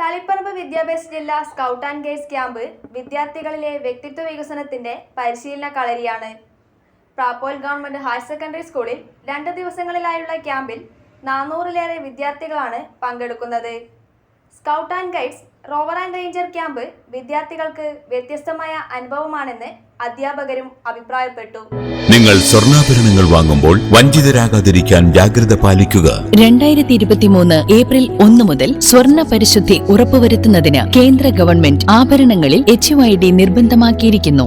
തളിപ്പറമ്പ് വിദ്യാഭ്യാസ ജില്ലാ scout and guides camp വിദ്യാർത്ഥികളിലെ വ്യക്തിത്വ വികസനത്തിന്റെ പരിശീലന കളരിയാണ്. പ്രാപ്പോൽ ഗവൺമെന്റ് ഹയർ സെക്കൻഡറി സ്കൂളിൽ രണ്ട് ദിവസങ്ങളിലായുള്ള ക്യാമ്പിൽ നാനൂറിലേറെ വിദ്യാർത്ഥികളാണ് പങ്കെടുക്കുന്നത്. Scout and guides rover and ranger camp വിദ്യാർത്ഥികൾക്ക് വ്യത്യസ്തമായ അനുഭവമാണെന്ന് അധ്യാപകരും അഭിപ്രായപ്പെട്ടു. നിങ്ങൾ സ്വർണാഭരണങ്ങൾ വാങ്ങുമ്പോൾ വഞ്ചിതരാകാതിരിക്കാൻ ജാഗ്രത പാലിക്കുക. രണ്ടായിരത്തി ഇരുപത്തിമൂന്ന് ഏപ്രിൽ ഒന്ന് മുതൽ സ്വർണ പരിശുദ്ധി ഉറപ്പുവരുത്തുന്നതിന് കേന്ദ്ര ഗവൺമെന്റ് ആഭരണങ്ങളിൽ H I D നിർബന്ധമാക്കിയിരിക്കുന്നു.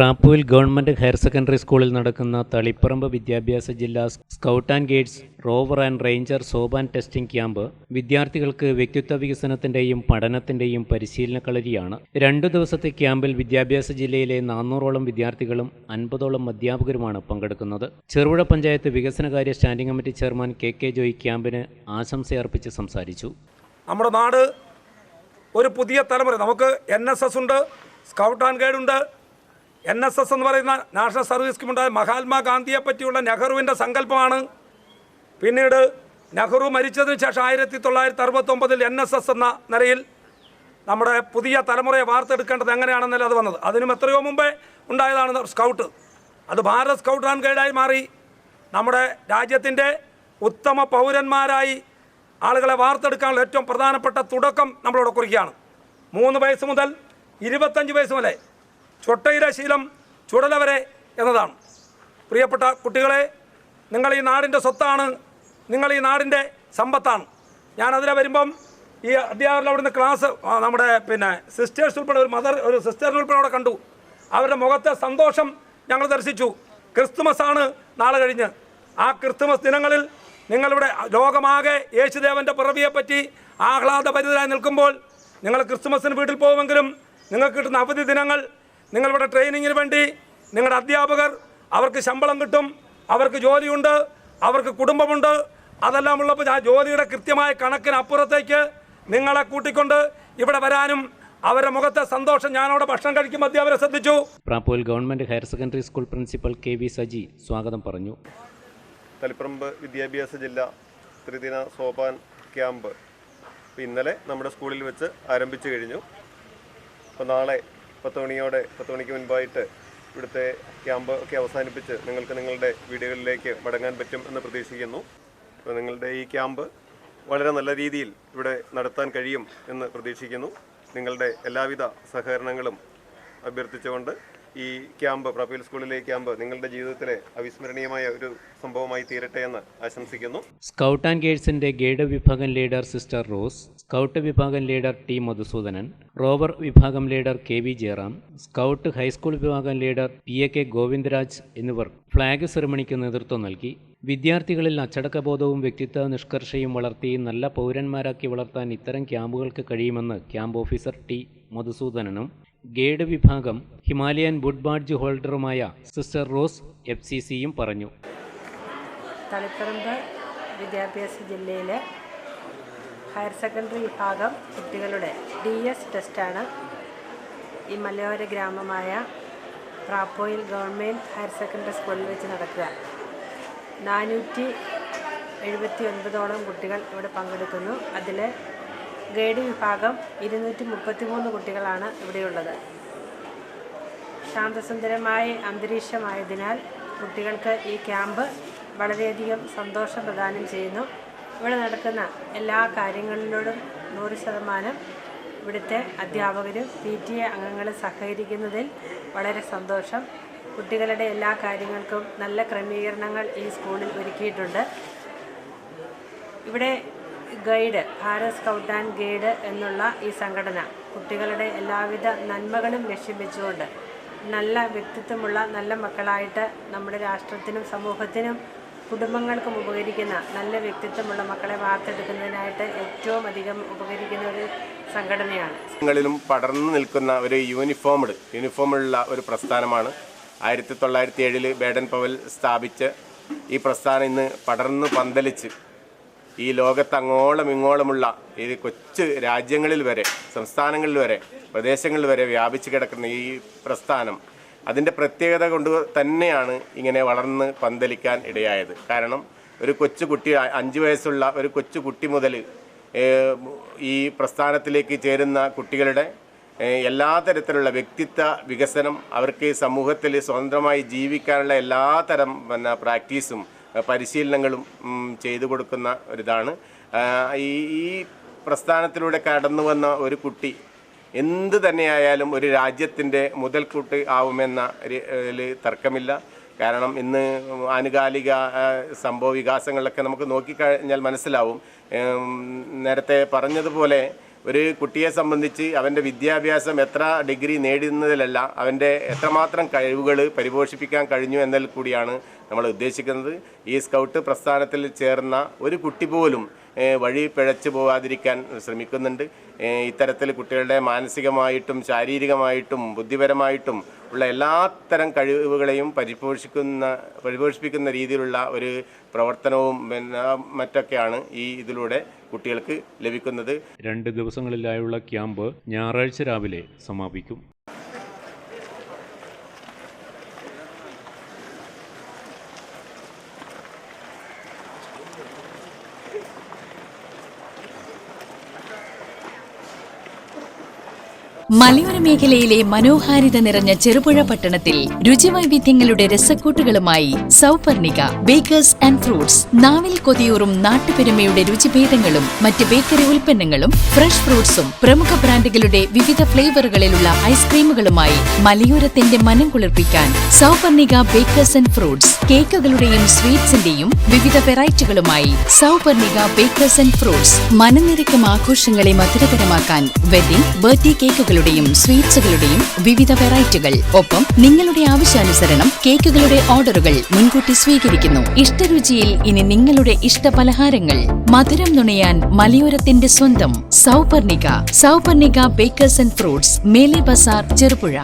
Prapoil government higher secondary സ്കൂളിൽ നടക്കുന്ന തളിപ്പറമ്പ് വിദ്യാഭ്യാസ ജില്ലാ scout and guides rover and ranger Sopan testing camp വിദ്യാർത്ഥികൾക്ക് വ്യക്തിത്വ വികസനത്തിന്റെയും പഠനത്തിന്റെയും പരിശീലന കളരിയാണ്. രണ്ടു ദിവസത്തെ ക്യാമ്പിൽ വിദ്യാഭ്യാസ ജില്ലയിലെ നാനൂറോളം വിദ്യാർത്ഥികളും അൻപതോളം അധ്യാപകരുമാണ് പങ്കെടുക്കുന്നത്. ചെറുപുഴ പഞ്ചായത്ത് വികസനകാര്യ standing committee chairman K K Joy ക്യാമ്പിന് ആശംസയർപ്പിച്ച് സംസാരിച്ചു. നമ്മുടെ നാട് ഒരു പുതിയ തലമുറ. നമുക്ക് എൻ എസ് എസ് ഉണ്ട് സ്കൗട്ട് ആൻഡ് ഗൈഡ് ഉണ്ട് എൻ എസ് എസ് എന്ന് പറയുന്ന നാഷണൽ സർവീസ് സ്കീമുണ്ടായ മഹാത്മാഗാന്ധിയെ പറ്റിയുള്ള നെഹ്റുവിന്റെ സങ്കല്പമാണ്. പിന്നീട് നെഹ്റു മരിച്ചതിന് ശേഷം ആയിരത്തി തൊള്ളായിരത്തി അറുപത്തൊമ്പതിൽ എൻ എസ് എസ് എന്ന നിലയിൽ നമ്മുടെ പുതിയ തലമുറയെ വാർത്തെടുക്കേണ്ടത് എങ്ങനെയാണെന്നല്ല അത് വന്നത്. അതിനും എത്രയോ മുമ്പേ ഉണ്ടായതാണ് സ്കൗട്ട്. അത് ഭാരത് സ്കൗട്ട് ആൻഡ് ഗൈഡായി മാറി. നമ്മുടെ രാജ്യത്തിന്റെ ഉത്തമ പൗരന്മാരായി ആളുകളെ വാർത്തെടുക്കാനുള്ള ഏറ്റവും പ്രധാനപ്പെട്ട തുടക്കം നമ്മളിവിടെ കുറിക്കുകയാണ്. മൂന്ന് വയസ്സ് മുതൽ ഇരുപത്തഞ്ച് വയസ്സ് വരെ ചൊട്ടയിലെ ശീലം ചുടലവരെ എന്നതാണ്. പ്രിയപ്പെട്ട കുട്ടികളെ നിങ്ങൾ ഈ നാടിന്റെ സ്വത്താണ് നിങ്ങൾ ഈ നാടിന്റെ സമ്പത്താണ്. ഞാൻ വരുമ്പം ഈ അധ്യാപകരുടെ അവിടുന്ന് ക്ലാസ് നമ്മുടെ പിന്നെ സിസ്റ്റേഴ്സ് ഉൾപ്പെടെ ഒരു മദർ ഒരു സിസ്റ്ററിനെ ഉൾപ്പെടെ അവിടെ കണ്ടു. അവരുടെ മുഖത്തെ സന്തോഷം ഞങ്ങൾ ദർശിച്ചു. ക്രിസ്തുമസ് ആണ് നാളെ കഴിഞ്ഞ്. ആ ക്രിസ്തുമസ് ദിനങ്ങളിൽ നിങ്ങളിവിടെ ലോകമാകെ യേശുദേവന്റെ പിറവിയെപ്പറ്റി ആഹ്ലാദഭരിതരായി നിൽക്കുമ്പോൾ നിങ്ങൾ ക്രിസ്തുമസിന് വീട്ടിൽ പോകുമെങ്കിലും നിങ്ങൾക്ക് കിട്ടുന്ന അവധി ദിനങ്ങൾ നിങ്ങളിവിടെ ട്രെയിനിങ്ങിന് വേണ്ടി നിങ്ങളുടെ അധ്യാപകർ അവർക്ക് ശമ്പളം കിട്ടും അവർക്ക് ജോലിയുണ്ട് അവർക്ക് കുടുംബമുണ്ട്. അതെല്ലാം ഉള്ളപ്പോൾ ആ ജോലിയുടെ കൃത്യമായ കണക്കിന് അപ്പുറത്തേക്ക് നിങ്ങളെ കൂട്ടിക്കൊണ്ട് ഇവിടെ വരാനും അവരുടെ മുഖത്തെ സന്തോഷം ഞാനവിടെ ഭക്ഷണം കഴിക്കുമ്പോൾ അധ്യാപകരെ ശ്രദ്ധിച്ചു. പ്രാപ്പൂൽ government higher secondary school principal K V Saji സ്വാഗതം പറഞ്ഞു. തളിപ്പറമ്പ് വിദ്യാഭ്യാസ ജില്ല ത്രിദിന സോപാൻ ക്യാമ്പ് ഇന്നലെ നമ്മുടെ സ്കൂളിൽ വെച്ച് ആരംഭിച്ചു കഴിഞ്ഞു. അപ്പോൾ നാളെ പത്ത് മണിയോടെ പത്ത് മണിക്ക് മുൻപായിട്ട് ഇവിടുത്തെ ക്യാമ്പ് ഒക്കെ അവസാനിപ്പിച്ച് നിങ്ങൾക്ക് നിങ്ങളുടെ വീടുകളിലേക്ക് മടങ്ങാൻ പറ്റും എന്ന് പ്രതീക്ഷിക്കുന്നു. അപ്പോൾ നിങ്ങളുടെ ഈ ക്യാമ്പ് വളരെ നല്ല രീതിയിൽ ഇവിടെ നടത്താൻ കഴിയും എന്ന് പ്രതീക്ഷിക്കുന്നു. നിങ്ങളുടെ എല്ലാവിധ സഹകരണങ്ങളും അഭ്യർത്ഥിച്ചുകൊണ്ട് ഈ ക്യാമ്പ് പ്രഫീൽ സ്കൂളിലെ ക്യാമ്പ് നിങ്ങളുടെ ജീവിതത്തിലെ അവിസ്മരണീയമായ ഒരു സംഭവമായി തീരട്ടെ എന്ന് ആശംസിക്കുന്നു. സ്കൗട്ട് ആൻഡ് ഗൈഡ്സിന്റെ ഗൈഡ് വിഭാഗം ലീഡർ സിസ്റ്റർ റോസ് സ്കൗട്ട് വിഭാഗം ലീഡർ ടി മധുസൂദനൻ റോവർ വിഭാഗം leader K V Jayaram scout high school വിഭാഗം leader P A K Govindaraj എന്നിവർ ഫ്ളാഗ് സെറമണിക്ക് നേതൃത്വം നൽകി. വിദ്യാർത്ഥികളിൽ അച്ചടക്കബോധവും വ്യക്തിത്വ നിഷ്കർഷയും വളർത്തി നല്ല പൗരന്മാരാക്കി വളർത്താൻ ഇത്തരം ക്യാമ്പുകൾക്ക് കഴിയുമെന്ന് ക്യാമ്പ് ഓഫീസർ ടി മധുസൂദനനും ഗൈഡ് വിഭാഗം ഹിമാലയൻ വുഡ് ബാഡ്ജ് ഹോൾഡറുമായ സിസ്റ്റർ റോസ് എഫ് സി സിയും പറഞ്ഞു. തളിപ്പറമ്പ് വിദ്യാഭ്യാസ ജില്ലയിലെ ഹയർ സെക്കൻഡറി വിഭാഗം കുട്ടികളുടെ ഡി എസ് ടെസ്റ്റാണ് ഈ മലയോര ഗ്രാമമായ പ്രാപ്പോയിൽ ഗവൺമെന്റ് ഹയർ സെക്കൻഡറി സ്കൂളിൽ വെച്ച് നടക്കുക. നാനൂറ്റി എഴുപത്തി ഒൻപതോളം കുട്ടികൾ ഇവിടെ പങ്കെടുക്കുന്നു. അതിൽ ഗൈഡ് വിഭാഗം ഇരുന്നൂറ്റി മുപ്പത്തി മൂന്ന് കുട്ടികളാണ് ഇവിടെയുള്ളത്. ശാന്തസുന്ദരമായ അന്തരീക്ഷമായതിനാൽ കുട്ടികൾക്ക് ഈ ക്യാമ്പ് വളരെയധികം സന്തോഷം പ്രദാനം ചെയ്യുന്നു. ഇവിടെ നടക്കുന്ന എല്ലാ കാര്യങ്ങളിലോടും നൂറ് ശതമാനം ഇവിടുത്തെ അധ്യാപകരും പി ടി എ അംഗങ്ങളും സഹകരിക്കുന്നതിൽ വളരെ സന്തോഷം. കുട്ടികളുടെ എല്ലാ കാര്യങ്ങൾക്കും നല്ല ക്രമീകരണങ്ങൾ ഈ സ്കൂളിൽ ഒരുക്കിയിട്ടുണ്ട്. ഇവിടെ guide Bharat scout and guide എന്നുള്ള ഈ സംഘടന കുട്ടികളുടെ എല്ലാവിധ നന്മകളും ലക്ഷ്യം വെച്ചുകൊണ്ട് നല്ല വ്യക്തിത്വമുള്ള നല്ല മക്കളായിട്ട് നമ്മുടെ രാഷ്ട്രത്തിനും സമൂഹത്തിനും കുടുംബങ്ങൾക്കും ഉപകരിക്കുന്ന നല്ല വ്യക്തിത്വമുള്ള മക്കളെ വാർത്തെടുക്കുന്നതിനായിട്ട് ഏറ്റവും അധികം ഉപകരിക്കുന്ന ഒരു സംഘടനയാണ്. പടർന്നു നിൽക്കുന്ന ഒരു യൂണിഫോംഡ് യൂണിഫോമുള്ള ഒരു പ്രസ്ഥാനമാണ്. ആയിരത്തി തൊള്ളായിരത്തി ഏഴിൽ ബേഡൻ പവൽ സ്ഥാപിച്ച് ഈ പ്രസ്ഥാനം ഇന്ന് പടർന്നു പന്തലിച്ച് ഈ ലോകത്ത് അങ്ങോളം ഇങ്ങോളമുള്ള ഈ കൊച്ചു രാജ്യങ്ങളിൽ വരെ സംസ്ഥാനങ്ങളിൽ വരെ പ്രദേശങ്ങളിൽ വരെ വ്യാപിച്ചു കിടക്കുന്ന ഈ പ്രസ്ഥാനം അതിന്റെ പ്രത്യേകത കൊണ്ട് തന്നെയാണ് ഇങ്ങനെ വളർന്ന് പന്തലിക്കാൻ ഇടയായത്. കാരണം ഒരു കൊച്ചു കുട്ടി അഞ്ച് വയസ്സുള്ള ഒരു കൊച്ചു കുട്ടി മുതൽ ഈ പ്രസ്ഥാനത്തിലേക്ക് ചേരുന്ന കുട്ടികളുടെ എല്ലാ തരത്തിലുള്ള വ്യക്തിത്വ വികസനം അവർക്ക് സമൂഹത്തിൽ സ്വതന്ത്രമായി ജീവിക്കാനുള്ള എല്ലാ തരം പിന്നെ പ്രാക്ടീസും പരിശീലനങ്ങളും ചെയ്തു കൊടുക്കുന്ന ഒരിതാണ്. ഈ പ്രസ്ഥാനത്തിലൂടെ കടന്നു വന്ന ഒരു കുട്ടി എന്ത് തന്നെയായാലും ഒരു രാജ്യത്തിന്റെ മുതൽക്കൂട്ട് ആവുമെന്ന തർക്കമില്ല. കാരണം ഇന്ന് ആനുകാലിക സംഭവ വികാസങ്ങളിലൊക്കെ നമുക്ക് നോക്കിക്കഴിഞ്ഞാൽ മനസ്സിലാവും. നേരത്തെ പറഞ്ഞതുപോലെ ഒരു കുട്ടിയെ സംബന്ധിച്ച് അവന്റെ വിദ്യാഭ്യാസം എത്ര ഡിഗ്രി നേടുന്നതിലല്ല അവന്റെ എത്രമാത്രം കഴിവുകൾ പരിപോഷിപ്പിക്കാൻ കഴിഞ്ഞു എന്നതിൽ കൂടിയാണ് നമ്മൾ ഉദ്ദേശിക്കുന്നത്. ഈ സ്കൗട്ട് പ്രസ്ഥാനത്തിൽ ചേർന്ന ഒരു കുട്ടി പോലും വഴി പിഴച്ചു പോവാതിരിക്കാൻ ശ്രമിക്കുന്നുണ്ട്. ഇത്തരത്തിൽ കുട്ടികളുടെ മാനസികമായിട്ടും ശാരീരികമായിട്ടും ബുദ്ധിപരമായിട്ടും ഉള്ള എല്ലാത്തരം കഴിവുകളെയും പരിപോഷിക്കുന്ന പരിപോഷിപ്പിക്കുന്ന രീതിയിലുള്ള ഒരു പ്രവർത്തനവും പിന്നെ മറ്റൊക്കെയാണ് ഈ ഇതിലൂടെ കുട്ടികൾക്ക് ലഭിക്കുന്നത്. രണ്ട് ദിവസങ്ങളിലായുള്ള ക്യാമ്പ് ഞായറാഴ്ച രാവിലെ സമാപിക്കും. മലയോര മേഖലയിലെ മനോഹാരിത നിറഞ്ഞ ചെറുപുഴ പട്ടണത്തിൽ രുചിവൈവിധ്യങ്ങളുടെ രസക്കൂട്ടുകളുമായി സൗപർണിക ബേക്കേഴ്സ് ആൻഡ് ഫ്രൂട്ട്സ് നാവിൽ കൊതിയൂറും നാട്ടുപെരുമയുടെ രുചിഭേദങ്ങളും മറ്റ് ബേക്കറി ഉൽപ്പന്നങ്ങളും ഫ്രഷ് ഫ്രൂട്ട്സും പ്രമുഖ ബ്രാൻഡുകളുടെ വിവിധ ഫ്ലേവറുകളിലുള്ള ഐസ്ക്രീമുകളുമായി മലയോരത്തിന്റെ മനം കുളിർപ്പിക്കാൻ സൗപർണിക ബേക്കേഴ്സ് ആൻഡ് ഫ്രൂട്ട്സ് കേക്കുകളുടെയും സ്വീറ്റ്സിന്റെയും വിവിധ വെറൈറ്റികളുമായി സൗപർണിക ബേക്കേഴ്സ് ആൻഡ് ഫ്രൂട്ട്സ് മനനിരക്കും ആഘോഷങ്ങളെ മധുരകരമാക്കാൻ വെഡിംഗ് ബർത്ത്ഡേ കേക്കുകളുടെയും സ്വീറ്റ്സുകളുടെയും വിവിധ വെറൈറ്റികൾ. ഒപ്പം നിങ്ങളുടെ ആവശ്യാനുസരണം കേക്കുകളുടെ ഓർഡറുകൾ മുൻകൂട്ടി സ്വീകരിക്കുന്നു. ഇഷ്ടരുചിയിൽ ഇനി നിങ്ങളുടെ ഇഷ്ട പലഹാരങ്ങൾ മധുരം നുണയാൻ മലയോരത്തിന്റെ സ്വന്തം Souparnika. Souparnika bakers and fruits മേലെ ബസാർ ചെറുപുഴ.